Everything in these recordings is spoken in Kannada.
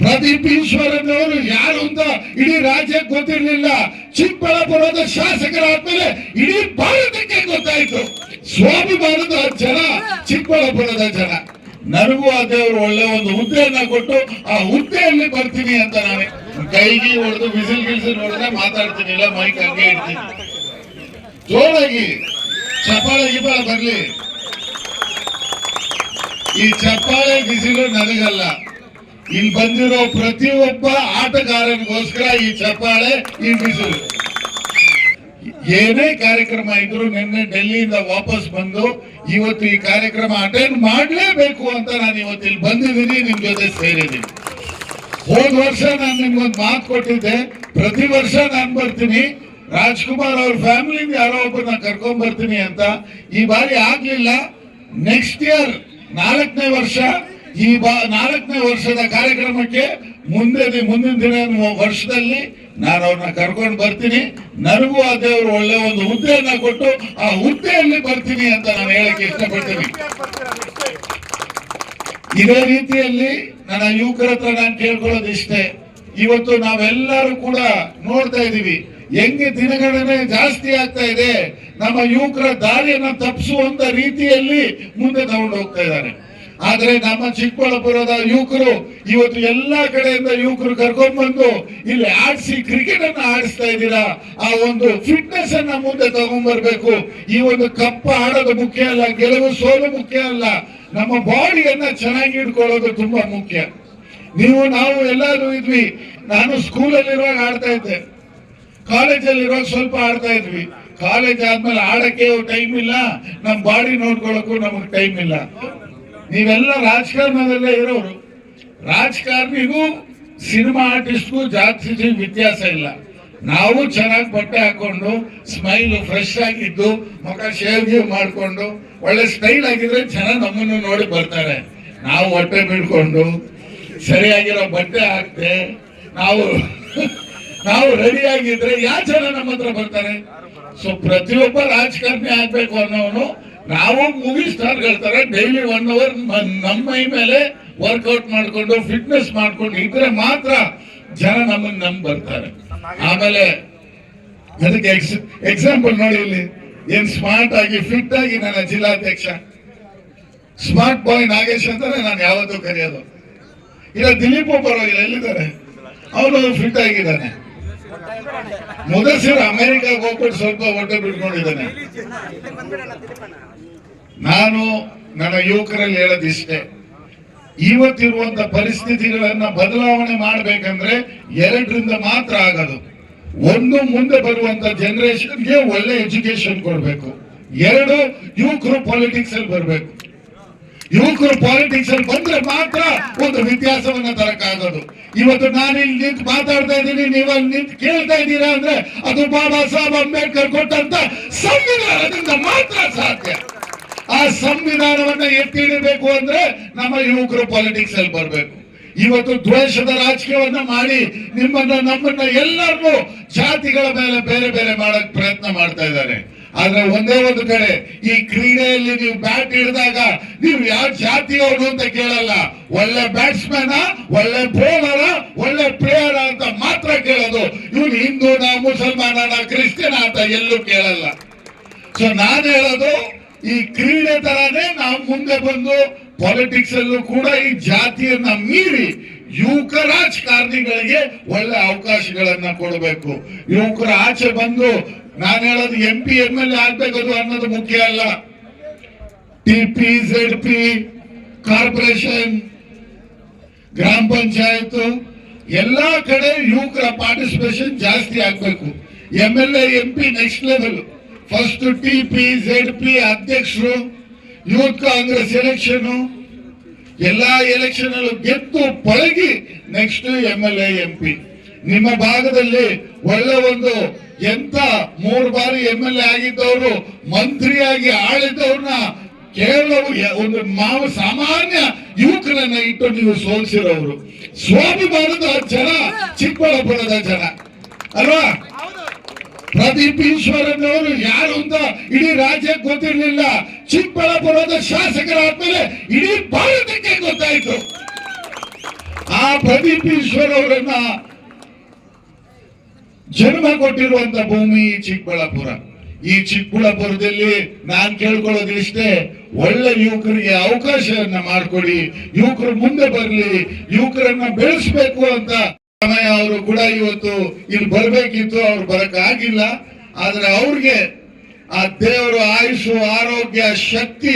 ಪ್ರದೀಪ್ ಯಾರು ಅಂತ ಇಡೀ ರಾಜ್ಯಕ್ಕೆ ಗೊತ್ತಿರಲಿಲ್ಲ. ಚಿಕ್ಕಬಳ್ಳಾಪುರದ ಶಾಸಕರಾದ್ಮೇಲೆ ಇಡೀ ಭಾರತಕ್ಕೆ ಗೊತ್ತಾಯ್ತು. ಸ್ವಾಭಿಮಾನದ ಜನ, ಚಿಕ್ಕಬಳ್ಳಾಪುರದ ಜನ. ನನಗೂ ಆ ದೇವರು ಒಳ್ಳೆ ಒಂದು ಹುದ್ದೆಯನ್ನ ಕೊಟ್ಟು, ಆ ಹುದ್ದೆಯಲ್ಲಿ ಬರ್ತೀನಿ ಅಂತ ನಾನು. ಕೈಗೆ ಹೊಡೆದು ಬಿಸಿಲ್ ಗಿಲ್ಸಿಲ್ ಹೊಡೆದ್ರೆ ಮಾತಾಡ್ತೀನಿ, ಇಲ್ಲ ಮೈಕ್ ಹಂಗೆ ಇಡ್ತೀನಿ. ಜೋರಾಗಿ. ಚಪ್ಪಾಳೆ ಗಿಪಾಳೆ ಬರ್ಲಿ. ಈ ಚಪ್ಪಾಳೆ ಬಿಸಿಲು ನನಗಲ್ಲ. ಇಲ್ಲಿ ಬಂದಿರೋ ಪ್ರತಿಯೊಬ್ಬ ಆಟಗಾರನಿಗೋಸ್ಕರ ಈ ಚಪ್ಪಾಳೆ ಈ ಬಿಸಿಲು ಏನೇ ಕಾರ್ಯಕ್ರಮ ಇದ್ರು ನಿನ್ನೆ ಡೆಲ್ಲಿಯಿಂದ ವಾಪಸ್ ಬಂದು ಇವತ್ತು ಈ ಕಾರ್ಯಕ್ರಮ ಅಟೆಂಡ್ ಮಾಡಲೇಬೇಕು ಅಂತ ನಾನು ಇವತ್ತು ಇಲ್ಲಿ ಬಂದಿದ್ದೀನಿ, ನಿಮ್ ಜೊತೆ ಸೇರಿದ್ದೀನಿ. ಹೋದ ವರ್ಷ ನಾನು ನಿಮ್ಗೊಂದು ಮಾತು ಕೊಟ್ಟಿದ್ದೆ. ಪ್ರತಿ ವರ್ಷ ನಾನು ಬರ್ತೀನಿ. ರಾಜ್ಕುಮಾರ್ ಅವ್ರ ಫ್ಯಾಮಿಲಿಯಿಂದ ಯಾರೋ ಒಬ್ಬರನ್ನ ಕರ್ಕೊಂಡ್ ಬರ್ತೀನಿ ಅಂತ. ಈ ಬಾರಿ ಆಗ್ಲಿಲ್ಲ. ನೆಕ್ಸ್ಟ್ ಇಯರ್ ನಾಲ್ಕನೇ ವರ್ಷ ಈ ಬಾ ನಾಲ್ಕನೇ ವರ್ಷದ ಕಾರ್ಯಕ್ರಮಕ್ಕೆ ಮುಂದೆ ಮುಂದಿನ ದಿನ ವರ್ಷದಲ್ಲಿ ನಾನು ಅವ್ರನ್ನ ಕರ್ಕೊಂಡು ಬರ್ತೀನಿ. ನನಗೂ ಆ ದೇವರು ಒಳ್ಳೆ ಒಂದು ಹುದ್ದೆಯನ್ನ ಕೊಟ್ಟು ಆ ಹುದ್ದೆಯಲ್ಲಿ ಬರ್ತೀನಿ ಅಂತ ನಾನು ಹೇಳಕ್ಕೆ ಇಷ್ಟಪಡ್ತೀನಿ. ಇದೇ ರೀತಿಯಲ್ಲಿ ನನ್ನ ಯುವಕರ ಹತ್ರ ನಾನು ಕೇಳ್ಕೊಳ್ಳೋದಿಷ್ಟೇ. ಇವತ್ತು ನಾವೆಲ್ಲರೂ ಕೂಡ ನೋಡ್ತಾ ಇದೀವಿ ಹೆಂಗೆ ದಿನಗಣನೆ ಜಾಸ್ತಿ ಆಗ್ತಾ ಇದೆ. ನಮ್ಮ ಯುವಕರ ದಾರಿಯನ್ನ ತಪ್ಪಿಸುವಂತ ರೀತಿಯಲ್ಲಿ ಮುಂದೆ ತಗೊಂಡು ಹೋಗ್ತಾ ಇದ್ದಾರೆ. ಆದ್ರೆ ನಮ್ಮ ಚಿಕ್ಕಬಳ್ಳಾಪುರದ ಯುವಕರು ಇವತ್ತು ಎಲ್ಲಾ ಕಡೆಯಿಂದ ಯುವಕರು ಕರ್ಕೊಂಡ್ ಬಂದು ಇಲ್ಲಿ ಆಡಿಸಿ ಕ್ರಿಕೆಟ್ ಅನ್ನ ಆಡಿಸ್ತಾ ಇದ್ದೀರಾ? ಆ ಒಂದು ಫಿಟ್ನೆಸ್ ಅನ್ನ ಮುಂದೆ ತಗೊಂಡ್ಬರ್ಬೇಕು. ಈ ಒಂದು ಕಪ್ಪ ಆಡೋದು ಮುಖ್ಯ ಅಲ್ಲ, ಗೆಲುವು ಸೋಲು ಮುಖ್ಯ ಅಲ್ಲ. ನಮ್ಮ ಬಾಡಿಯನ್ನ ಚೆನ್ನಾಗಿ ಇಟ್ಕೊಳ್ಳೋದು ತುಂಬಾ ಮುಖ್ಯ. ನೀವು, ನಾವು ಎಲ್ಲರೂ ಇದ್ವಿ. ನಾನು ಸ್ಕೂಲಲ್ಲಿರುವಾಗ ಆಡ್ತಾ ಇದ್ದೆ. ಕಾಲೇಜಲ್ಲಿರುವಾಗ ಸ್ವಲ್ಪ ಆಡ್ತಾ ಇದ್ವಿ. ಕಾಲೇಜ್ ಆದ್ಮೇಲೆ ಆಡಕ್ಕೆ ಟೈಮ್ ಇಲ್ಲ. ನಮ್ ಬಾಡಿ ನೋಡ್ಕೊಳ್ಳೋಕ್ಕೂ ನಮಗ್ ಟೈಮ್ ಇಲ್ಲ. ನೀವೆಲ್ಲ ರಾಜಕಾರಣದಲ್ಲೇ ಇರೋರು. ರಾಜಕಾರಣಿಗೂ, ಸಿನಿಮಾ ಆರ್ಟಿಸ್ಟ್ಗೂ ಜಾಸ್ತಿ ವ್ಯತ್ಯಾಸ ಇಲ್ಲ. ನಾವು ಚೆನ್ನಾಗಿ ಬಟ್ಟೆ ಹಾಕೊಂಡು, ಸ್ಮೈಲ್ ಫ್ರೆಶ್ ಆಗಿದ್ದು, ಮುಖ ಶೇವ್ ಗೀವ್ ಮಾಡ್ಕೊಂಡು, ಒಳ್ಳೆ ಸ್ಟೈಲ್ ಆಗಿದ್ರೆ ಜನ ನಮ್ಮನ್ನು ನೋಡಿ ಬರ್ತಾರೆ. ನಾವು ಹೊಟ್ಟೆ ಬಿಡ್ಕೊಂಡು ಸರಿಯಾಗಿರೋ ಬಟ್ಟೆ ಹಾಕ್ತೆ ನಾವು ನಾವು ರೆಡಿ ಆಗಿದ್ರೆ ಯಾವ ಜನ ನಮ್ಮ ಹತ್ರ ಬರ್ತಾರೆ? ಸೊ ಪ್ರತಿಯೊಬ್ಬ ರಾಜಕಾರಣಿ ಆಗ್ಬೇಕು ಅನ್ನೋನು ನಾವು ಮೂವಿ ಸ್ಟಾರ್ ತರ ಡೈಲಿ ಒನ್ ಅವರ್ ನಮ್ಮ ಮೈ ಮೇಲೆ ವರ್ಕೌಟ್ ಮಾಡ್ಕೊಂಡು ಫಿಟ್ನೆಸ್ ಮಾಡ್ಕೊಂಡು ಇದ್ರೆ ಮಾತ್ರ ಜನ ನಮ್ಮನ್ನ ನಮ್ ಬರ್ತಾರೆ. ಆಮೇಲೆ ಅದಕ್ಕೆ ಎಕ್ಸಾಂಪಲ್ ನೋಡಿ ಇಲ್ಲಿ. ಏನ್ ಸ್ಮಾರ್ಟ್ ಆಗಿ ಫಿಟ್ ಆಗಿ ನನ್ನ ಜಿಲ್ಲಾಧ್ಯಕ್ಷ. ಸ್ಮಾರ್ಟ್ ಬಾಯ್ ನಾಗೇಶ್ ಅಂತಾನೆ ನಾನು ಯಾವತ್ತೂ ಕರೆಯೋದು. ಇಲ್ಲ, ದಿಲೀಪ್ ಪರವಾಗಿಲ್ಲ ಎಲ್ಲಿದ್ದಾರೆ? ಅವನು ಫಿಟ್ ಆಗಿದ್ದಾನೆ. ಮುದಸಿರು ಅಮೆರಿಕಾಗ ಹೋಗ್ಬಿಟ್ಟು ಸ್ವಲ್ಪ ಹೊಟ್ಟೆ ಬಿಟ್ಕೊಂಡಿದ್ದಾನೆ. ನಾನು ನನ್ನ ಯುವಕರಲ್ಲಿ ಹೇಳೋದಿಷ್ಟೇ, ಇವತ್ತಿರುವಂತ ಪರಿಸ್ಥಿತಿಗಳನ್ನ ಬದಲಾವಣೆ ಮಾಡಬೇಕಂದ್ರೆ ಎರಡರಿಂದ ಮಾತ್ರ ಆಗೋದು. ಒಂದು ಮುಂದೆ ಬರುವಂತ ಜನರೇಷನ್ಗೆ ಒಳ್ಳೆ ಎಜುಕೇಶನ್ ಕೊಡಬೇಕು. ಎರಡು, ಯುವಕರು ಪಾಲಿಟಿಕ್ಸ್ ಅಲ್ಲಿ ಬರಬೇಕು. ಯುವಕರು ಪಾಲಿಟಿಕ್ಸ್ ಅಲ್ಲಿ ಬಂದ್ರೆ ಮಾತ್ರ ಒಂದು ವ್ಯತ್ಯಾಸವನ್ನ ತರಕಾಗದು ಇವತ್ತು ನಾನು ಇಲ್ಲಿ ನಿಂತು ಮಾತಾಡ್ತಾ ಇದ್ದೀನಿ ನೀವು ಅಲ್ಲಿ ನಿಂತು ಕೇಳ್ತಾ ಇದ್ದೀರಾ ಅಂದ್ರೆ ಅದು ಬಾಬಾ ಸಾಹೇಬ್ ಅಂಬೇಡ್ಕರ್ ಕೊಟ್ಟಂತ ಸಂವಿಧಾನದಿಂದ ಮಾತ್ರ ಸಾಧ್ಯ. ಆ ಸಂವಿಧಾನವನ್ನ ಎತ್ತಿ ಹಿಡಿಬೇಕು ಅಂದ್ರೆ ನಮ್ಮ ಯುವಕರು ಪಾಲಿಟಿಕ್ಸ್ ಅಲ್ಲಿ ಬರಬೇಕು. ಇವತ್ತು ದ್ವೇಷದ ರಾಜಕೀಯವನ್ನ ಮಾಡಿ ನಿಮ್ಮನ್ನ, ನಮ್ಮನ್ನ ಎಲ್ಲರನ್ನೂ ಜಾತಿಗಳ ಮೇಲೆ ಬೇರೆ ಬೇರೆ ಮಾಡಕ್ ಪ್ರಯತ್ನ ಮಾಡ್ತಾ ಇದ್ದಾರೆ. ಆದ್ರೆ ಒಂದೇ ಒಂದು ಕಡೆ, ಈ ಕ್ರೀಡೆಯಲ್ಲಿ ನೀವು ಬ್ಯಾಟ್ ಹಿಡಿದಾಗ ನೀವು ಯಾವ ಜಾತಿಯವರು ಅಂತ ಕೇಳಲ್ಲ. ಒಳ್ಳೆ ಬ್ಯಾಟ್ಸ್ಮನ್ ಒಳ್ಳೆ ಬೌಲರ ಒಳ್ಳೆ ಪ್ಲೇಯರ್ ಅಂತ ಮಾತ್ರ ಕೇಳೋದು. ಇವ್ನು ಹಿಂದೂನ, ಮುಸಲ್ಮಾನನ, ಕ್ರಿಶ್ಚಿಯನ್ ಅಂತ ಎಲ್ಲೂ ಕೇಳಲ್ಲ. ಸೊ ನಾನು ಹೇಳೋದು ಈ ಕ್ರೀಡೆ ತರಾನೇ ನಾವು ಮುಂದೆ ಬಂದು ಪಾಲಿಟಿಕ್ಸ್ ಅಲ್ಲೂ ಕೂಡ ಈ ಜಾತಿಯನ್ನ ಮೀರಿ ಯುವಕ ರಾಜಕಾರಣಿಗಳಿಗೆ ಒಳ್ಳೆ ಅವಕಾಶಗಳನ್ನ ಕೊಡಬೇಕು. ಯುವಕರ ಆಚೆ ಬಂದು ನಾನು ಹೇಳೋದು M P M L A ಆಗ್ಬೇಕದು ಅನ್ನೋದು ಮುಖ್ಯ ಅಲ್ಲ. T P Z P corporation ಗ್ರಾಮ ಪಂಚಾಯತ್ ಎಲ್ಲಾ ಕಡೆ ಯುವಕರ ಪಾರ್ಟಿಸಿಪೇಷನ್ ಜಾಸ್ತಿ ಆಗ್ಬೇಕು. M L A P next level first T P Z P ಅಧ್ಯಕ್ಷರು, ಯೂತ್ ಕಾಂಗ್ರೆಸ್ ಎಲೆಕ್ಷನ್ ಎಲ್ಲಾ ಎಲೆಕ್ಷನ್ ಅಲ್ಲೂ ಗೆದ್ದು ಪಳಗಿ next M L A M P ನಿಮ್ಮ ಭಾಗದಲ್ಲಿ ಒಳ್ಳೆ ಒಂದು ಎಂತ ಮೂರು ಬಾರಿ ಎಂ ಎಲ್ ಎ ಆಗಿದ್ದವರು, ಮಂತ್ರಿಯಾಗಿ ಆಳಿದವ್ರನ್ನ ಕೇವಲ ಒಂದು ಮಾವು ಸಾಮಾನ್ಯ ಯುವಕರನ್ನ ಇಟ್ಟು ನೀವು ಸೋಲಿಸಿರೋರು ಸ್ವಾಭಿಮಾನದ ಜನ, ಚಿಕ್ಕಬಳ್ಳಾಪುರದ ಜನ. ಅಲ್ವಾ? ಪ್ರದೀಪ್ ಯಾರು ಅಂತ ಇಡೀ ರಾಜ್ಯಕ್ಕೆ ಗೊತ್ತಿರಲಿಲ್ಲ. ಚಿಕ್ಕಬಳ್ಳಾಪುರದ ಶಾಸಕರಾದ್ಮೇಲೆ ಇಡೀ ಭಾರತಕ್ಕೆ ಗೊತ್ತಾಯ್ತು. ಆ ಪ್ರದೀಪ್ ಅವರನ್ನ ಜನ್ಮ ಕೊಟ್ಟಿರುವಂತ ಭೂಮಿ ಚಿಕ್ಕಬಳ್ಳಾಪುರ. ಈ ಚಿಕ್ಕಬಳ್ಳಾಪುರದಲ್ಲಿ ನಾನ್ ಕೇಳ್ಕೊಳ್ಳೋದು ಇಷ್ಟೇ ಒಳ್ಳೆ ಯುವಕರಿಗೆ ಅವಕಾಶವನ್ನ ಮಾಡಿಕೊಡಿ, ಯುವಕರು ಮುಂದೆ ಬರಲಿ, ಯುವಕರನ್ನ ಬೆಳೆಸ್ಬೇಕು ಅಂತ ಅವರು ಕೂಡ ಇವತ್ತು ಇಲ್ಲಿ ಬರ್ಬೇಕಿತ್ತು, ಅವ್ರು ಬರಕ್ ಆಗಿಲ್ಲ ಆದ್ರೆ ಅವ್ರಿಗೆ ಆ ದೇವರು ಆಯುಷು ಆರೋಗ್ಯ, ಶಕ್ತಿ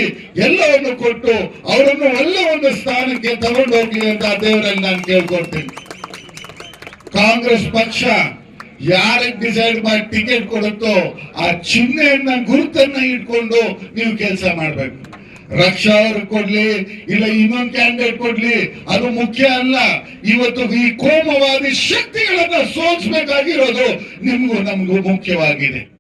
ಎಲ್ಲವನ್ನು ಕೊಟ್ಟು ಅವರನ್ನು ಒಳ್ಳೆ ಒಂದು ಸ್ಥಾನಕ್ಕೆ ತಗೊಂಡು ಹೋಗ್ಲಿ ಅಂತ ಆ ದೇವರಲ್ಲಿ ನಾನು ಕೇಳ್ಕೊಡ್ತೀನಿ ಕಾಂಗ್ರೆಸ್ ಪಕ್ಷ ಯಾರಿಗೆ ಡಿಸೈಡ್ ಮಾಡಿ ಟಿಕೆಟ್ ಕೊಡುತ್ತೋ ಆ ಚಿಹ್ನೆಯನ್ನ, ಗುರುತನ್ನ ಇಟ್ಕೊಂಡು ನೀವು ಕೆಲಸ ಮಾಡ್ಬೇಕು. ರಕ್ಷಾ ಅವರು ಕೊಡ್ಲಿ, ಇಲ್ಲ ಇನ್ನೊಂದು ಕ್ಯಾಂಡಿಡೇಟ್ ಕೊಡ್ಲಿ, ಅದು ಮುಖ್ಯ ಅಲ್ಲ. ಇವತ್ತು ಈ ಕೋಮವಾದಿ ಶಕ್ತಿಗಳನ್ನ ಸೋಲ್ಸ್ಬೇಕಾಗಿರೋದು ನಿಮ್ಗೂ ನಮಗೂ ಮುಖ್ಯವಾಗಿದೆ.